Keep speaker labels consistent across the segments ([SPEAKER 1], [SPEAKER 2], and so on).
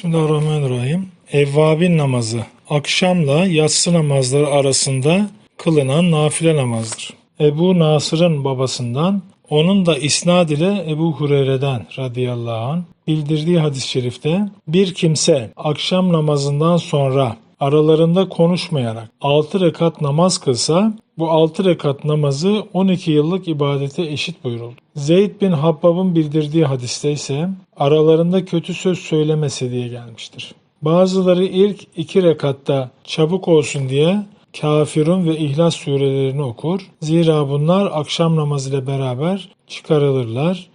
[SPEAKER 1] Bismillahirrahmanirrahim. Evvabin namazı akşamla yatsı namazları arasında kılınan nafile namazdır. Ebu Nasır'ın babasından onun da isnad ile Ebu Hureyre'den radıyallahu anh bildirdiği hadis-i şerifte bir kimse akşam namazından sonra aralarında konuşmayarak 6 rekat namaz kılsa bu 6 rekat namazı 12 yıllık ibadete eşit buyuruldu. Zeyd bin Habbab'ın bildirdiği hadiste ise aralarında kötü söz söylemese diye gelmiştir. Bazıları ilk iki rekatta çabuk olsun diye Kafirun ve İhlas surelerini okur. Zira bunlar akşam namazıyla beraber çıkarılırlar.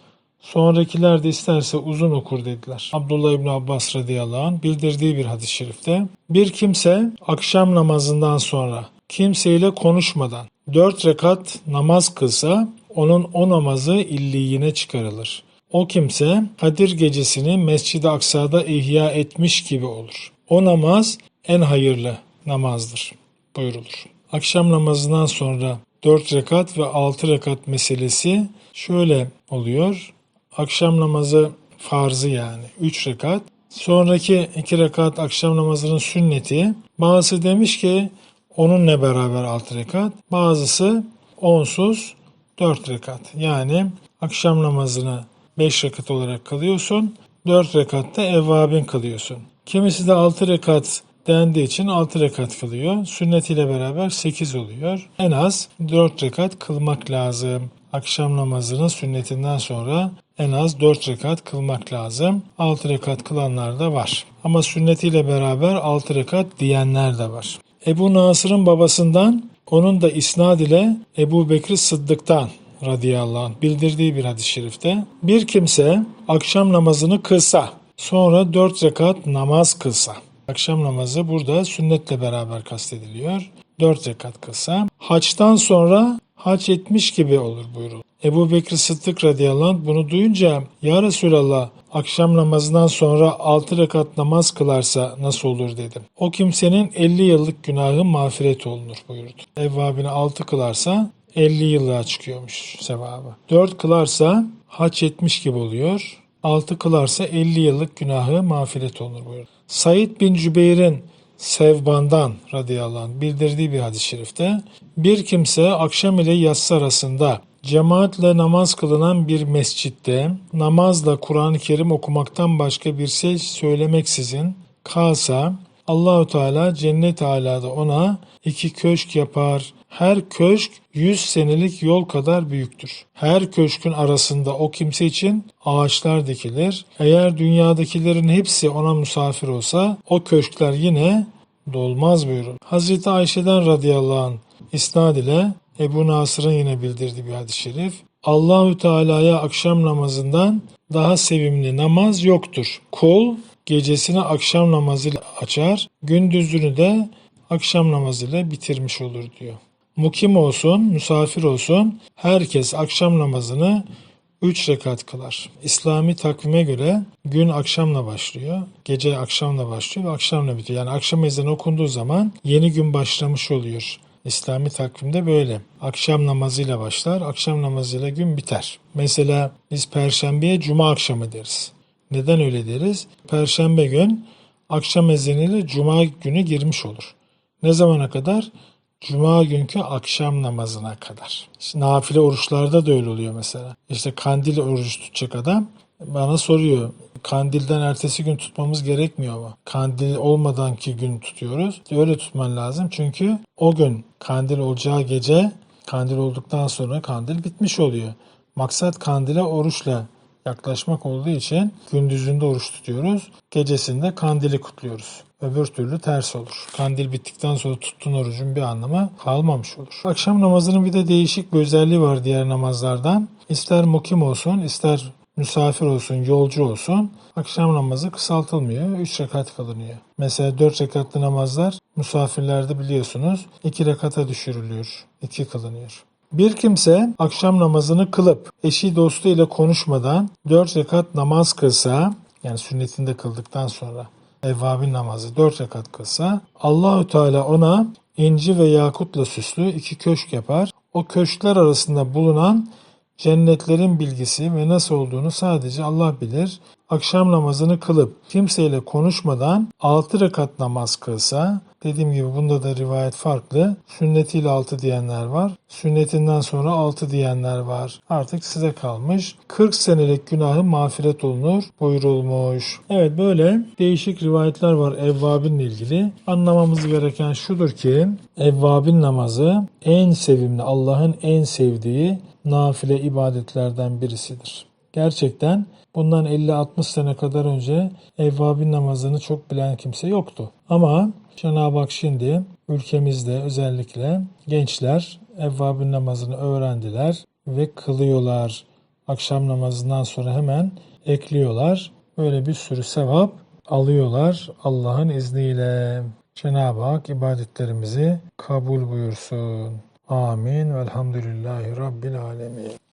[SPEAKER 1] Sonrakiler de isterse uzun okur dediler. Abdullah İbni Abbas radıyallahu anh bildirdiği bir hadis-i şerifte bir kimse akşam namazından sonra kimseyle konuşmadan dört rekat namaz kılsa onun o namazı illiyine çıkarılır. O kimse Kadir gecesini Mescid-i Aksa'da ihya etmiş gibi olur. O namaz en hayırlı namazdır buyurulur. Akşam namazından sonra 4 rekat ve 6 rekat meselesi şöyle oluyor. Akşam namazı farzı yani 3 rekat. Sonraki 2 rekat akşam namazının sünneti. Bazısı demiş ki onunla beraber 6 rekat. Bazısı onsuz 4 rekat. Yani akşam namazını 5 rekat olarak kılıyorsun. 4 rekatta evvabin kılıyorsun. Kimisi de 6 rekat dendiği için 6 rekat kılıyor. Sünnetiyle beraber 8 oluyor. En az 4 rekat kılmak lazım. Akşam namazının sünnetinden sonra en az 4 rekat kılmak lazım. 6 rekat kılanlar da var. Ama sünnetiyle beraber 6 rekat diyenler de var. Ebu Nasır'ın babasından onun da isnad ile Ebu Bekir Sıddık'tan radıyallahu anh bildirdiği bir hadis-i şerifte bir kimse akşam namazını kılsa sonra dört rekat namaz kılsa akşam namazı burada sünnetle beraber kastediliyor. Dört rekat kılsa haçtan sonra hac etmiş gibi olur buyurul. Ebu Bekir Sıddık radıyallahu anh bunu duyunca Ya Resulallah akşam namazından sonra altı rekat namaz kılarsa nasıl olur dedim. O kimsenin 50 yıllık günahı mağfiret olunur buyurdu. Evvabini altı kılarsa 50 yıllığa çıkıyormuş sevabı. 4 kılarsa haç etmiş gibi oluyor. 6 kılarsa 50 yıllık günahı mağfiret olur buyurdu. Said bin Cübeyr'in Sevban'dan radıyallahu anh bildirdiği bir hadis-i şerifte bir kimse akşam ile yatsı arasında cemaatle namaz kılınan bir mescitte namazla Kur'an-ı Kerim okumaktan başka bir şey söylemeksizin kalsa Allahu Teala cennet alada ona iki köşk yapar. Her köşk 100 senelik yol kadar büyüktür. Her köşkün arasında o kimse için ağaçlar dikilir. Eğer dünyadakilerin hepsi ona misafir olsa o köşkler yine dolmaz buyurun. Hazreti Ayşe'den radıyallahu anh isnad ile Ebu Nasır'ın yine bildirdiği bir hadis-i şerif. Allahü Teala'ya akşam namazından daha sevimli namaz yoktur. Kul gecesini akşam namazıyla açar, gündüzünü de akşam namazıyla bitirmiş olur diyor. Mukim olsun, misafir olsun herkes akşam namazını 3 rekat kılar. İslami takvime göre gün akşamla başlıyor, gece akşamla başlıyor ve akşamla bitiyor. Yani akşam ezanı okunduğu zaman yeni gün başlamış oluyor. İslami takvimde böyle. Akşam namazıyla başlar, akşam namazıyla gün biter. Mesela biz perşembeye cuma akşamı deriz. Neden öyle deriz? Perşembe gün akşam ezanıyla cuma günü girmiş olur. Ne zamana kadar? Cuma günkü akşam namazına kadar. İşte nafile oruçlarda da öyle oluyor mesela. İşte kandil oruç tutacak adam bana soruyor. Kandilden ertesi gün tutmamız gerekmiyor mu? Kandil olmadanki gün tutuyoruz. Öyle tutman lazım çünkü o gün kandil olacağı gece kandil olduktan sonra kandil bitmiş oluyor. Maksat kandile oruçla yaklaşmak olduğu için gündüzünde oruç tutuyoruz. Gecesinde kandili kutluyoruz. Öbür türlü ters olur. Kandil bittikten sonra tuttuğun orucun bir anlamı kalmamış olur. Akşam namazının bir de değişik bir özelliği var diğer namazlardan. İster mukim olsun, ister misafir olsun, yolcu olsun akşam namazı kısaltılmıyor. 3 rekat kılınıyor. Mesela 4 rekatlı namazlar misafirlerde biliyorsunuz 2 rekata düşürülüyor. 2 kılınıyor. Bir kimse akşam namazını kılıp eşi dostu ile konuşmadan 4 rekat namaz kılsa yani sünnetinde kıldıktan sonra evvabin namazı 4 rekat kılsa Allahü Teala ona inci ve yakutla süslü iki köşk yapar. O köşkler arasında bulunan cennetlerin bilgisi ve nasıl olduğunu sadece Allah bilir. Akşam namazını kılıp kimseyle konuşmadan 6 rekat namaz kılsa, dediğim gibi bunda da rivayet farklı. Sünnetiyle 6 diyenler var. Sünnetinden sonra 6 diyenler var. Artık size kalmış. 40 senelik günahı mağfiret olunur buyurulmuş. Evet böyle değişik rivayetler var evvabinle ilgili. Anlamamız gereken şudur ki evvabin namazı en sevimli Allah'ın en sevdiği nafile ibadetlerden birisidir. Gerçekten bundan 50-60 sene kadar önce evvabin namazını çok bilen kimse yoktu. Ama Cenab-ı Hak şimdi ülkemizde özellikle gençler evvabin namazını öğrendiler ve kılıyorlar. Akşam namazından sonra hemen ekliyorlar. Böyle bir sürü sevap alıyorlar Allah'ın izniyle. Cenab-ı Hak ibadetlerimizi kabul buyursun. Amin. Velhamdülillahi Rabbil Alemin.